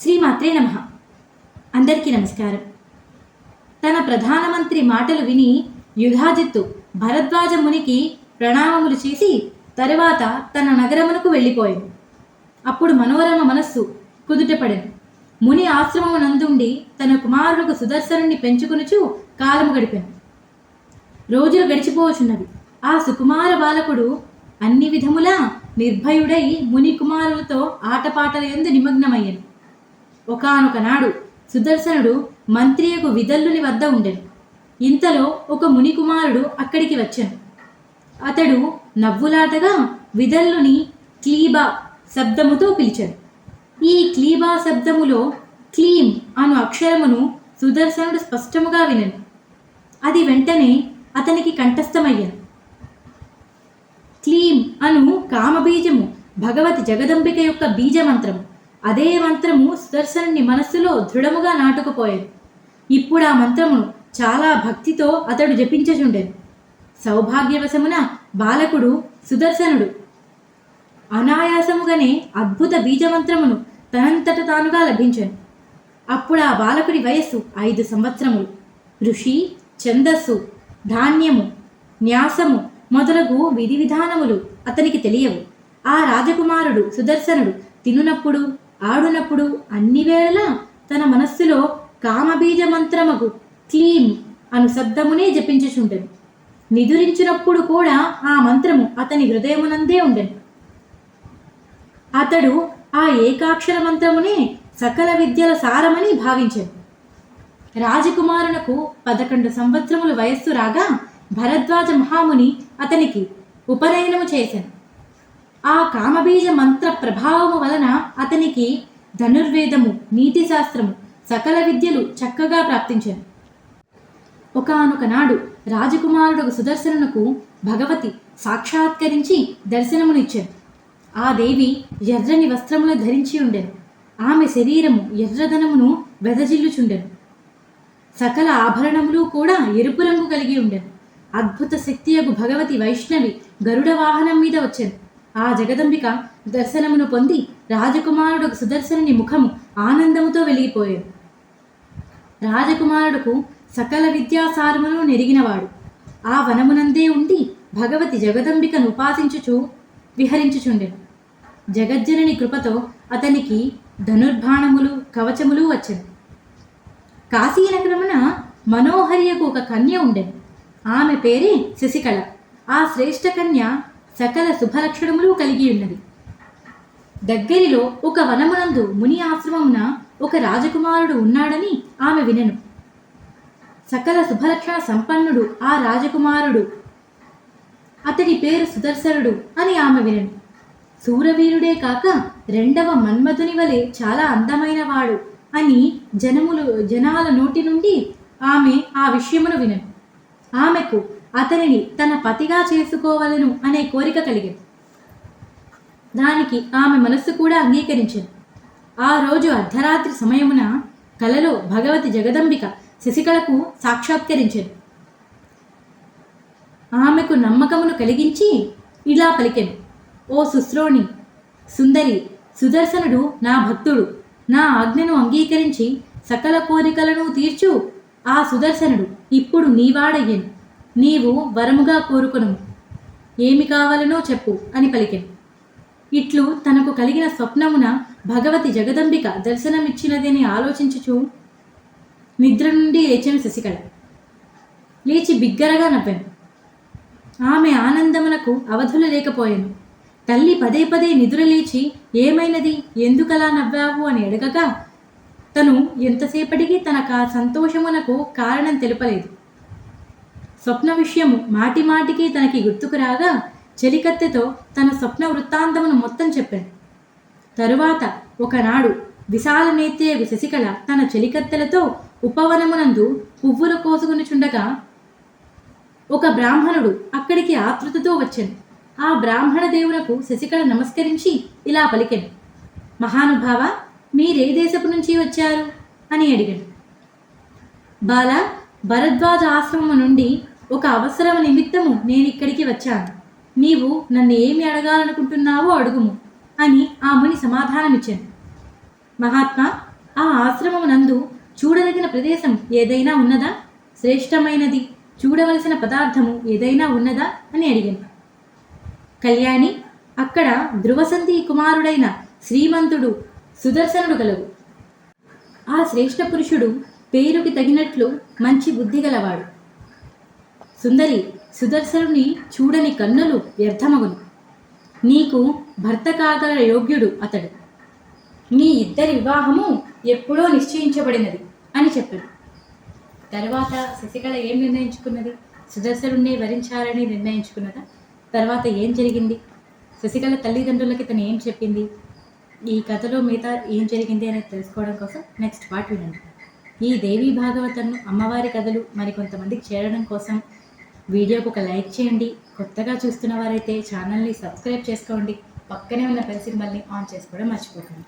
శ్రీమాత్రే నమ. అందరికీ నమస్కారం. తన ప్రధానమంత్రి మాటలు విని యుధాజిత్తు భరద్వాజ మునికి ప్రణామములు చేసి తరువాత తన నగరమునకు వెళ్ళిపోయాడు. అప్పుడు మనోరమ మనస్సు కుదుటపడెను ముని ఆశ్రమమునందుండి తన కుమారులకు సుదర్శనుని పెంచుకునుచు కాలము గడిపాను. రోజులు గడిచిపోవచున్నవి ఆ సుకుమార బాలకుడు అన్ని విధములా నిర్భయుడై ముని కుమారులతో ఆటపాటల యందు నిమగ్నమయ్యాను. ఒకానొక నాడు సుదర్శనుడు మంత్రియకు విదల్లుని వద్ద ఉండెను. ఇంతలో ఒక మునికుమారుడు అక్కడికి వచ్చాను. అతడు నవ్వులాటగా విదల్లుని క్లీబా శబ్దముతో పిలిచాడు ఈ క్లీబా శబ్దములో క్లీం అను అక్షరమును సుదర్శనుడు స్పష్టముగా వినను. అది వెంటనే అతనికి కంఠస్థమయ్యాను. క్లీం అను కామబీజము భగవతి జగదంబిక యొక్క బీజమంత్రము. అదే మంత్రము సుదర్శనుని మనస్సులో దృఢముగా నాటుకుపోయేది. ఇప్పుడు ఆ మంత్రమును చాలా భక్తితో అతడు జపించచుండెను. సౌభాగ్యవశమున బాలకుడు సుదర్శనుడు. అనాయాసముగానే అద్భుత బీజమంత్రమును తనంతట తానుగా లభించాను. అప్పుడు ఆ బాలకుడి వయస్సు ఐదు సంవత్సరములు. ఋషి ఛందస్సు ధాన్యము న్యాసము మొదలగు విధి విధానములు అతనికి తెలియవు. ఆ రాజకుమారుడు సుదర్శనుడు తినునప్పుడు ఆడునప్పుడు అన్ని వేళలా తన మనస్సులో కామబీజ మంత్రమగు క్లీం అను శబ్దమునే జపించుచుండెను. నిదురించినప్పుడు కూడా ఆ మంత్రము అతని హృదయమునందే ఉండెను. అతడు ఆ ఏకాక్షర మంత్రమునే సకల విద్యల సారమని భావించాడు రాజకుమారునకు పదకొండు సంవత్సరముల వయస్సు రాగా భరద్వాజ మహాముని అతనికి ఉపనయనము చేశాను ఆ కామబీజ మంత్ర ప్రభావము వలన అతనికి ధనుర్వేదము నీతి శాస్త్రము సకల విద్యలు చక్కగా ప్రాప్తించాను. ఒకనొక నాడు రాజకుమారుడు సుదర్శనకు భగవతి సాక్షాత్కరించి దర్శనమునిచ్చాను. ఆ దేవి ఎర్రని వస్త్రములు ధరించి ఉండెను. ఆమె శరీరము ఎర్రదనమును వెదజిల్లుచుండెను. సకల ఆభరణములు కూడా ఎరుపు రంగు కలిగి ఉండెను. అద్భుత శక్తియగు భగవతి వైష్ణవి గరుడ వాహనం మీద వచ్చాను. ఆ జగదంబిక దర్శనమును పొంది రాజకుమారుడు సుదర్శనుని ముఖము ఆనందముతో వెలిగిపోయాడు. రాజకుమారుడుకు సకల విద్యాసారమును నెరిగినవాడు. ఆ వనమునందే ఉండి భగవతి జగదంబికను ఉపాసించుచు విహరించుచుండెను. జగజ్జనని కృపతో అతనికి ధనుర్బాణములు కవచములు వచ్చెను. కాశీనగరమున మనోహరియకు ఒక కన్య ఉండెను. ఆమె పేరే శశికళ. ఆ శ్రేష్ఠ కన్య సకల శుభలక్షణములు కలిగి ఉన్నది. దగ్గరిలో ఒక వనమునందు ముని ఆశ్రమమున ఒక రాజకుమారుడు ఉన్నాడని ఆమె వినెను. సకల శుభలక్షణ సంపన్నుడు ఆ రాజకుమారుడు. అతడి పేరు సుదర్శనుడు అని ఆమె వినెను. శూరవీరుడే కాక రెండవ మన్మధుని వలె చాలా అందమైన వాడు అని జనములు జనాల నోటి నుండి ఆమె ఆ విషయమును వినను. ఆమెకు అతనిని తన పతిగా చేసుకోవలను అనే కోరిక కలిగింది. దానికి ఆమె మనస్సు కూడా అంగీకరించింది ఆ రోజు అర్ధరాత్రి సమయమున కలలో భగవతి జగదంబిక శశికళకు సాక్షాత్కరించింది ఆమెకు నమ్మకమును కలిగించి ఇలా పలికెను. ఓ సుశ్రోణి సుందరి సుదర్శనుడు నా భక్తుడు. నా ఆజ్ఞను అంగీకరించి సకల కోరికలను తీర్చు ఆ సుదర్శనుడు. ఇప్పుడు నీవాడయ్యను. నీవు వరముగా కోరుకును ఏమి కావాలనో చెప్పు అని పలికెను. ఇట్లు తనకు కలిగిన స్వప్నమున భగవతి జగదంబిక దర్శనమిచ్చినదని ఆలోచించుచు నిద్ర నుండి లేచిన శశికళ. లేచి బిగ్గరగా నవ్వాను. ఆమె ఆనందమునకు అవధులు లేకపోయాను. తల్లి పదే పదే నిద్ర లేచి ఏమైనది? ఎందుకలా నవ్వావు అని అడగగా తను ఎంతసేపటికి తన కా సంతోషమునకు కారణం తెలుపలేదు. స్వప్న విషయము మాటి మాటికి తనకి గుర్తుకు రాగా చెలికత్తెతో తన స్వప్న వృత్తాంతమును మొత్తం చెప్పాడు. తరువాత ఒకనాడు విశాలనేత్రే శశికళ తన చెలికత్తెలతో ఉపవనమునందు పువ్వులు కోసుకునిచుండగా ఒక బ్రాహ్మణుడు అక్కడికి ఆతృతతో వచ్చాను. ఆ బ్రాహ్మణ దేవునకు శశికళ నమస్కరించి ఇలా పలికెను. మహానుభావ మీరే దేశపు నుంచి వచ్చారు? అని అడిగాడు. బాల భరద్వాజ ఆశ్రమం నుండి ఒక అవసరం నిమిత్తము నేను ఇక్కడికి వచ్చాను. నీవు నన్ను ఏమి అడగాలనుకుంటున్నావో అడుగుము అని ఆ ముని సమాధానమిచ్చాను. మహాత్మా ఆ ఆశ్రమం నందు చూడదగిన ప్రదేశం ఏదైనా ఉన్నదా? శ్రేష్టమైనది చూడవలసిన పదార్థము ఏదైనా ఉన్నదా? అని అడిగాను. కళ్యాణి అక్కడ ధ్రువసంధి కుమారుడైన శ్రీమంతుడు సుదర్శనుడు గలవు. ఆ శ్రేష్ఠ పురుషుడు పేరుకి తగినట్లు మంచి బుద్ధి గలవాడు. సుందరి సుదర్శనుని చూడని కన్నులు వ్యర్థమగును. నీకు భర్త కాగల యోగ్యుడు అతడు. మీ ఇద్దరి వివాహము ఎప్పుడో నిశ్చయించబడినది అని చెప్పాడు. తర్వాత శశికళ ఏం నిర్ణయించుకున్నది? సుదర్శనుడిని వరించాలని నిర్ణయించుకున్నదా? తర్వాత ఏం జరిగింది? శశికళ తల్లిదండ్రులకి తను ఏం చెప్పింది? ఈ కథలో మిగతా ఏం జరిగింది అనేది తెలుసుకోవడం కోసం నెక్స్ట్ పార్ట్ వినండి. ఈ దేవీ భాగవతను అమ్మవారి కథలు మరి కొంతమందికి చేరడం కోసం వీడియోకి ఒక లైక్ చేయండి. కొత్తగా చూస్తున్న వారైతే ఛానల్ని సబ్స్క్రైబ్ చేసుకోండి. పక్కనే ఉన్న బెల్ సింబల్ని ఆన్ చేసుకోవడం మర్చిపోకండి.